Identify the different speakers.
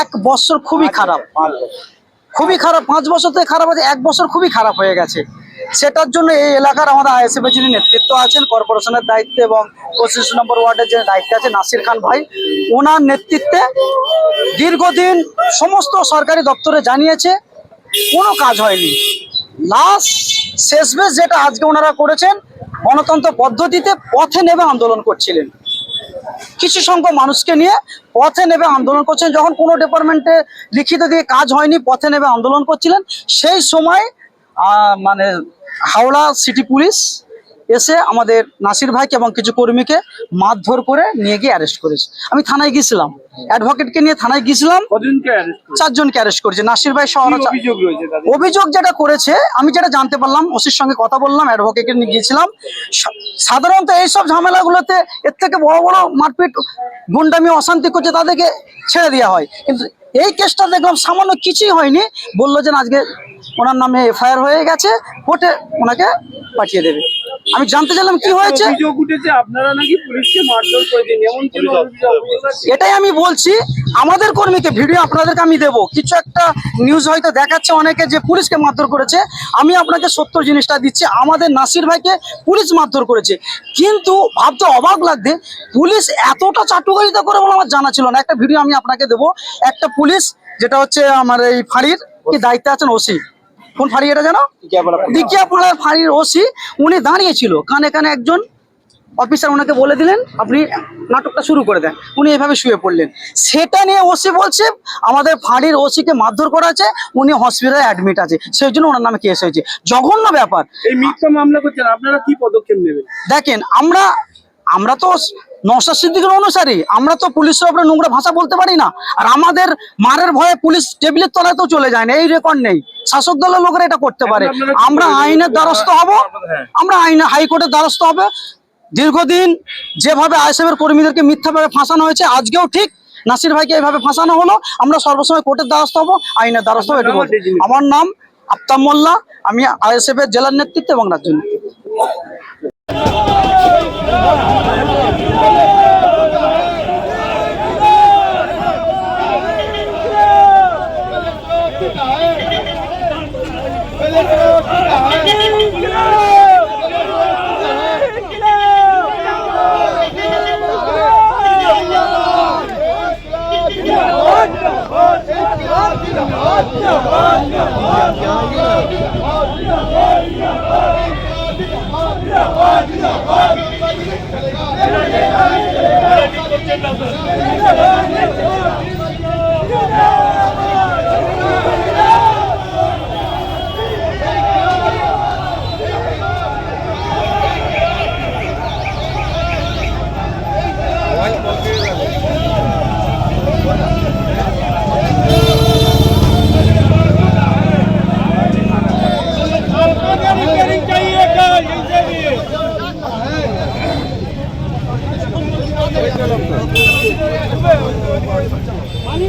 Speaker 1: এক বছর খুবই খারাপ। খুবই খারাপ পাঁচ বছর থেকে খারাপ আছে এক বছর খুবই খারাপ হয়ে গেছে। সেটার জন্য এই এলাকার আমাদের আইএসএফ এর যিনি নেতৃত্ব আছেন কর্পোরেশনের দায়িত্বে এবং পঁচিশ নম্বর ওয়ার্ডের যে দায়িত্বে আছে নাসির খান ভাই ওনার নেতৃত্বে দীর্ঘদিন সমস্ত সরকারি দপ্তরে জানিয়েছে কোনো কাজ হয়নি। লাস্ট শেষ বেশ যেটা আজকে ওনারা করেছেন গণতন্ত্র পদ্ধতিতে পথে নেমে আন্দোলন করছিলেন। কিছু সংখ্যক মানুষকে নিয়ে পথে নেবে আন্দোলন করছেন যখন কোনো ডিপার্টমেন্টে লিখিত দিয়ে কাজ হয়নি, পথে নেবে আন্দোলন করছিলেন, সেই সময় মানে হাওড়া সিটি পুলিশ এসে আমাদের নাসির ভাইকে এবং কিছু কর্মীকে মারধর করে নিয়ে গিয়ে অ্যারেস্ট করেছে। আমি থানায় গিয়েছিলাম। অ্যাডভোকেটকে নিয়ে থানায় গিয়েছিলাম। চারজনকে অ্যারেস্ট করেছে। নাসির ভাই সহ
Speaker 2: অভিযোগ
Speaker 1: যেটা করেছে আমি যেটা জানতে পারলাম ওসির সঙ্গে কথা বললাম অ্যাডভোকেটকে নিয়ে গিয়েছিলাম। সাধারণত এইসব ঝামেলাগুলোতে এর থেকে বড় বড় মারপিট গুন্ডামি অশান্তি করছে তাদেরকে ছেড়ে দেওয়া হয়। কিন্তু এই কেসটা দেখলাম সামান্য কিছুই হয়নি। বলল যে আজকে ওনার নামে এফআইআর হয়ে গেছে কোর্টে ওনাকে পাঠিয়ে দেবে। আমি জানতে চাইলাম কি হয়েছে?
Speaker 2: আপনারা নাকি পুলিশকে মারধর?
Speaker 1: এটাই আমি বলছি আমাদের কর্মীকে ভিডিও আপনাদেরকে আমি দেবো। কিছু একটা নিউজ হয়তো দেখাচ্ছে অনেকে যে পুলিশকে মারধর করেছে। আমি আপনাকে সত্য জিনিসটা দিচ্ছি। আমাদের নাসির ভাইকে পুলিশ মারধর করেছে। কিন্তু ভাবতে অবাক লাগবে পুলিশ এতটা চাটুকারিতা করে বলে আমার জানা ছিল না। একটা ভিডিও আমি আপনাকে দেবো। একটা পুলিশ যেটা হচ্ছে আমার এই ফাঁড়ির কি দায়িত্বে আছেন ওসি। কোন ফাঁড়ি এটা জানো? দিকিয়াপাড়ার ফাঁড়ির ওসি উনি দাঁড়িয়েছিল। কানে কানে একজন অফিসার ওনাকে বলে দিলেন আপনি নাটকটা শুরু করে দেন। উনি এভাবে শুয়ে পড়লেন। সেটা নিয়ে ওসি বলছে আমাদের ফাঁড়ির ওসিকে মারধর করা আছে উনি হসপিটালে অ্যাডমিট আছে। সেই জন্য ওনার নামে কেস হয়েছে। জঘন্য ব্যাপার।
Speaker 2: এই মিথ্যা মামলা করছেন আপনারা কি পদক্ষেপ নেবেন?
Speaker 1: দেখেন আমরা আমরা তো নশা সিদ্দিকের অনুসারী। আমরা তো পুলিশের উপরে নোংরা ভাষা বলতে পারি না। আর আমাদের মারের ভয়ে পুলিশ টেবিলের তলায় তো চলে যায় না। এই রেকর্ড নেই। শাসক দলের লোকেরা এটা করতে পারে। আমরা আইনের দ্বারস্থ হব।
Speaker 2: হ্যাঁ।
Speaker 1: আমরা আইনে হাইকোর্টের দ্বারস্থ হবে। দীর্ঘদিন যেভাবে আইএসএফের কর্মীদেরকে মিথ্যাভাবে ফাঁসানো হয়েছে আজকেও ঠিক। নাসির ভাইকে এইভাবে ফাঁসানো হলো। আমরা সর্বসময় কোর্টের দ্বারস্থ হব আইনের দ্বারস্থ হব? আমার নাম আফতাব মোল্লা। আমি আইএসএফ এর জেলার নেতৃত্ব এবং রাজ্য নেতৃত্ব। Yeah. الله 话 पाणी